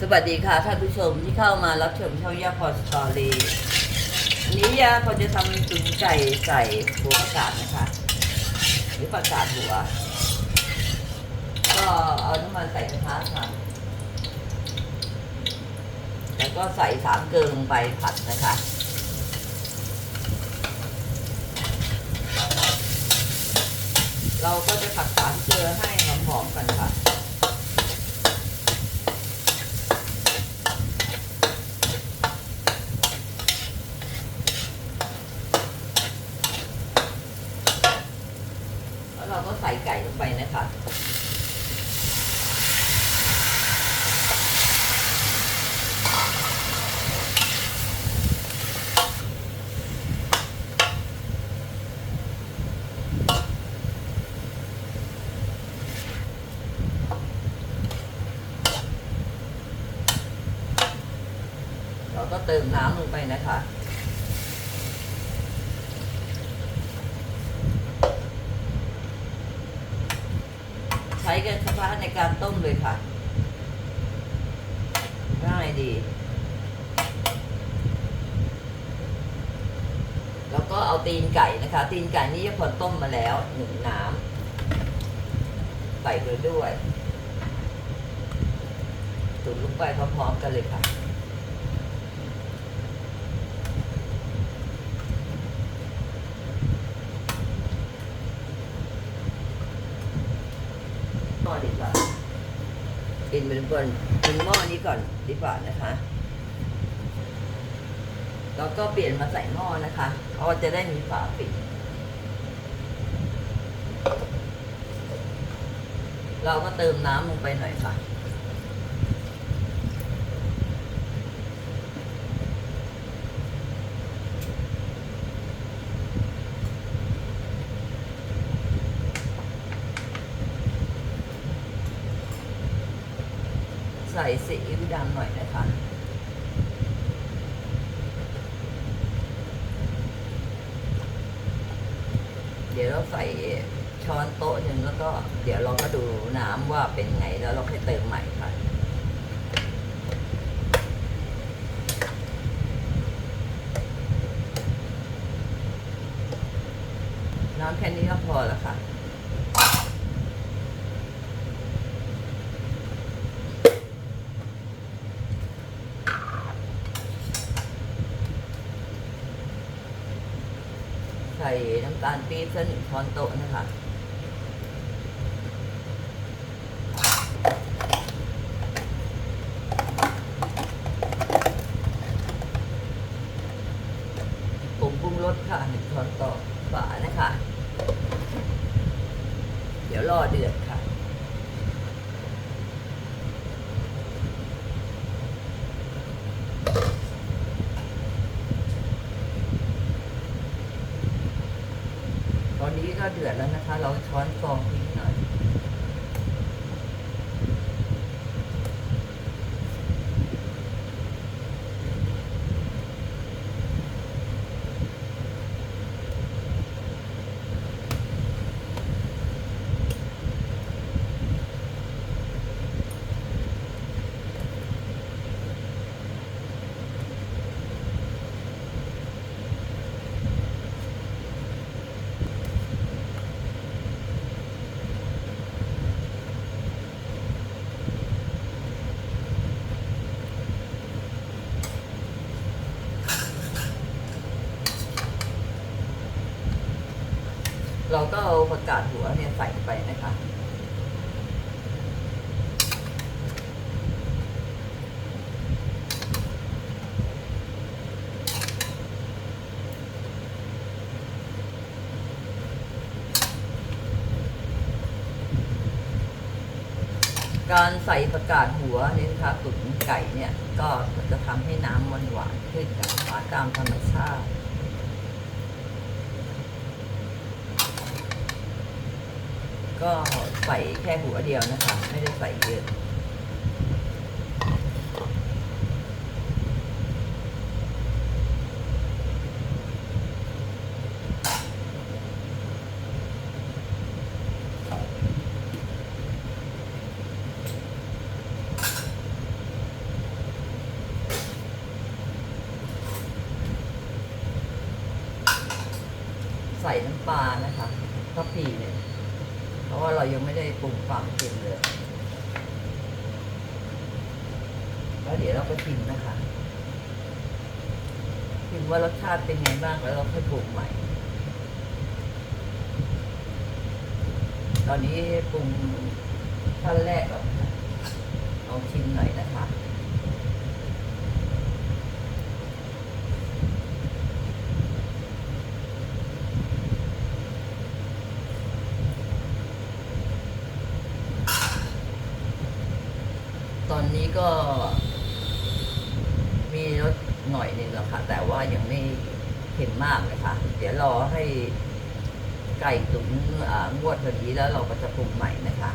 สวัสดีค่ะท่านผู้ชมที่เข้ามารับชมช่องย่าพอสตอรี่นนี้ย่าพอจะทำตุ๋นไก่ใส่หัวประกาศนะคะ หรือประกาศหัว ก็เอาน้ำมันใส่กระทะค่ะ แล้วก็ใส่สามเกลือลงไปผัดนะคะ เราก็จะผัดสามเกลือให้หอมๆกันค่ะ แล้วเราก็ใส่ไก่ลงไปนะคะ เราก็เติมน้ำลงไปนะคะ ใช้กันเฉพาะในการต้มเลยค่ะ ง่ายดี แล้วก็เอาตีนไก่นะคะ ตีนไก่นี่พอต้มมาแล้วหนึ่งน้ำใส่ไปด้วยตุ๋นลงไปพร้อมๆกันเลยค่ะ หม้อดีกว่ากิ นเป็นบนหม้อนี้ก่อนดีกว่านะคะ แล้วก็เปลี่ยนมาใส่หม้อนะคะเพราะว่าจะได้มีฝาปิด เราก็เติมน้ำลงไปหน่อยค่ะ ใส่สีอิ๊วดำหน่อยนะคะเดี๋ยวเราใส่ช้อนโต๊ะหนึ่งแล้วก็เดี๋ยวเราก็ดูน้ำว่าเป็นไงแล้วเราค่อยเติมใหม่ค่ะ น้ำแค่นี้ก็พอแล้วค่ะ ใส่น้ำตาลปี๊บสักหนึ่งช้อนโต๊ะนะคะผงปรุงรสค่ะหนึ่งช้อนโต๊ะฝานะคะ เดี๋ยวรอเดือดค่ะ ตอนนี้ก็เดือดแล้วนะคะ เราช้อนฟอง เราก็เอาผักกาดหัวเนี่ยใส่ไปนะคะการใส่ผักกาดหัวเนี่ยนะคะตุ๋นไก่เนี่ย ก็จะทำให้น้ำมันหวานขึ้นกับหวานตามธรรมชาติ ก็ใส่แค่หัวเดียวนะคะ ไม่ได้ใส่เยอะใส่น้ำปลานะคะทัพพีเนี่ย ว่าเรายังไม่ได้ปรุงความเค็มเลย แล้วเดี๋ยวเราก็ชิมนะคะชิมว่ารสชาติเป็นไงบ้างแล้วเราค่อยปรุงใหม่ ตอนนี้ปรุงขั้นแรกก่อนลองชิมหน่อยนะคะ ตอนนี้ก็ มีรสหน่อยนึงแล้วค่ะ แต่ว่ายังไม่เค็มมากเลยค่ะ เดี๋ยวรอให้ไก่ตุ๋นอ่างวดพอดีแล้วเราก็จะปรุงใหม่นะคะ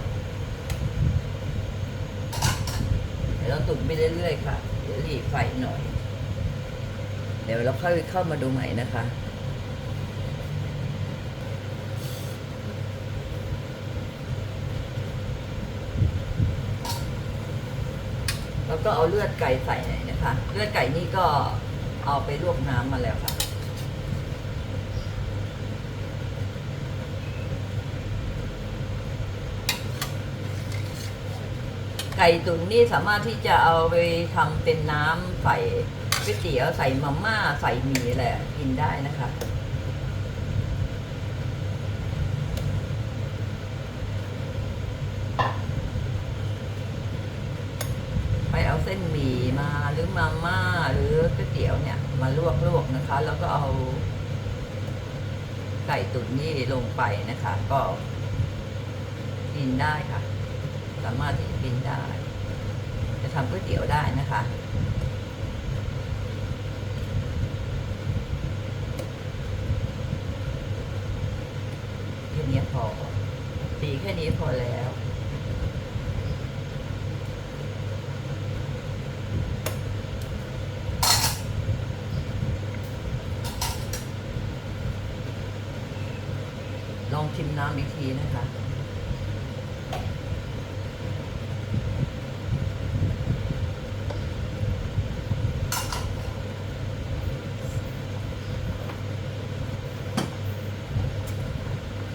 เดี๋ยวเราตุ๋นไปเรื่อยๆค่ะ เดี๋ยวหลีไฟหน่อย เดี๋ยวเราค่อยเข้ามาดูใหม่นะคะ แล้ว ก็เอาเลือดไก่ใส่หน่อยนะคะ เลือดไก่นี่ก็เอาไปลวกน้ำมาแล้วค่ะ ไก่ตุ๋นนี่สามารถที่จะเอาไปทำเป็นน้ำใส่ก๋วยเตี๋ยวใส่มาม่าใส่หมี่แหละกินได้นะคะ ไปเอาเส้นหมี่มาหรือมาม่าหรือก๋วยเตี๋ยวเนี่ย มาลวกลวกๆนะคะ แล้วก็เอา ไก่ตุ๋นนี่ลงไปนะคะ ก็กินได้ค่ะ สามารถที่จะกินได้ จะทำก๋วยเตี๋ยวได้นะคะแค่นี้พอตีแค่นี้พอแล้ว ลองชิม นะคะ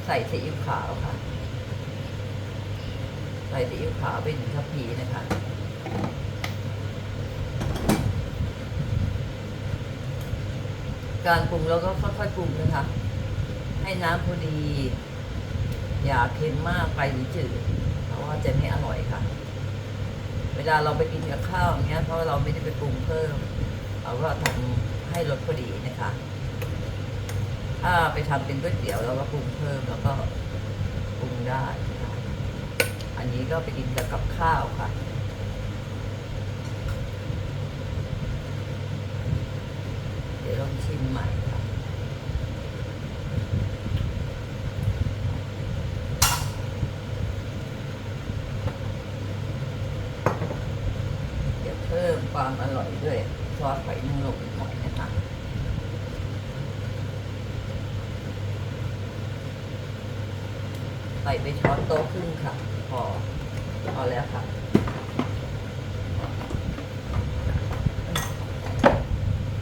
ใส่ซีอิ๊วขาวค่ะ ใส่ซีอิ๊วขาวเป็นหนึ่งทัพพีนะคะการปรุงเราก็ค่อยๆปรุงนะคะ ให้น้ำพอดี อย่าเค็มมากไปหรือจืดเพราะว่าจะไม่อร่อยค่ะ เวลาเราไปกินกับข้าวอย่างเงี้ยเพราะเราไม่ได้ไปปรุงเพิ่มเราก็ทำให้รสพอดีนะคะ ถ้าไปทำเป็นก๋วยเตี๋ยวเราก็ปรุงเพิ่มแล้วก็ปรุงได้นะคะอันนี้ก็ไปกินกับกับข้าวค่ะเดี๋ยวลองชิมใหม่ค่ะ เดี๋ยวเพิ่ม ความอร่อยด้วยซอสไข่นางรมหน่อยนะคะใส่ไปช้อนโต๊ะครึ่งค่ะ พอพอแล้วค่ะ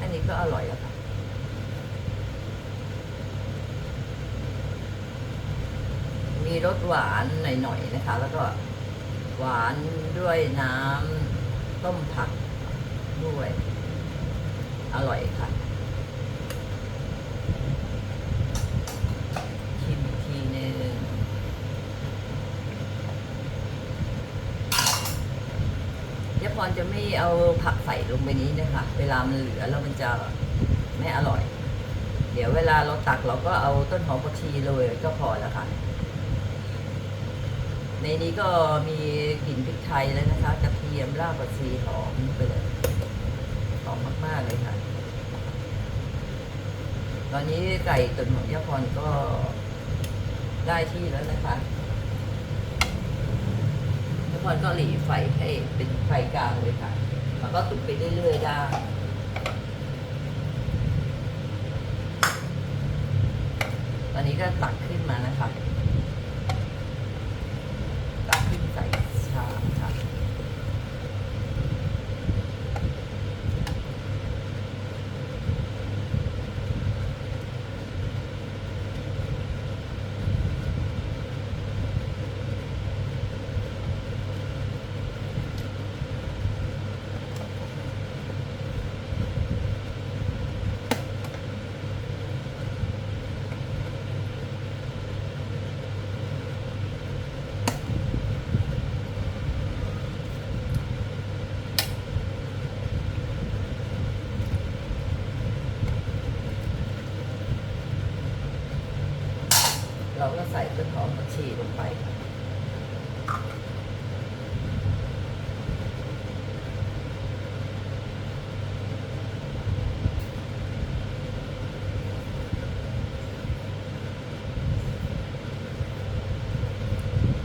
อันนี้ก็อร่อยแล้วค่ะมีรสหวานหน่อยๆนะคะ แล้วก็หวานด้วยน้ำต้มผัก ด้วย อร่อยค่ะ ชิมอีกทีหนึงยาพรจะไม่เอาผักใส่ลงไปนี้นะคะ เวลามันเหลือแล้วมันจะไม่อร่อย เดี๋ยวเวลาเราตักเราก็เอาต้นหอมผักชีโรยก็พอแล้วค่ะในนี้ก็มีกลิ่นพริกไทยแล้วนะคะกระเทียมรากผักชีหอมไปเลย มาก ๆ เลยค่ะ ตอนนี้ไก่ตุ๋นของยาพรก็ได้ที่แล้วนะคะยาพรก็หลีไฟให้เป็นไฟกลางเลยค่ะแล้วก็ตุ๋นไปเรื่อย ๆ ได้ตอนนี้ก็ตักขึ้นมานะคะ ตักขึ้นใส่ชามค่ะ เราก็ใส่ต้นหอมผักชีลงไป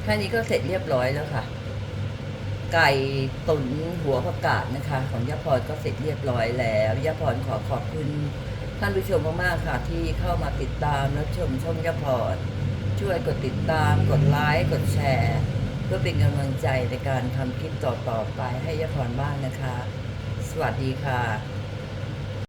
แค่นี้ก็เสร็จเรียบร้อยแล้วค่ะ ไก่ตุ๋นหัวผักกาดนะคะ ของยาพรก็เสร็จเรียบร้อยแล้วยาพรขอขอบคุณท่านผู้ชมมากๆค่ะ ที่เข้ามาติดตามและชมช่องยาพร ช่วยกดติดตาม กดไลค์ กดแชร์ เพื่อเป็นกำลังใจในการทำคลิปต่อๆไปให้ยาพรบ้างนะคะ สวัสดีค่ะ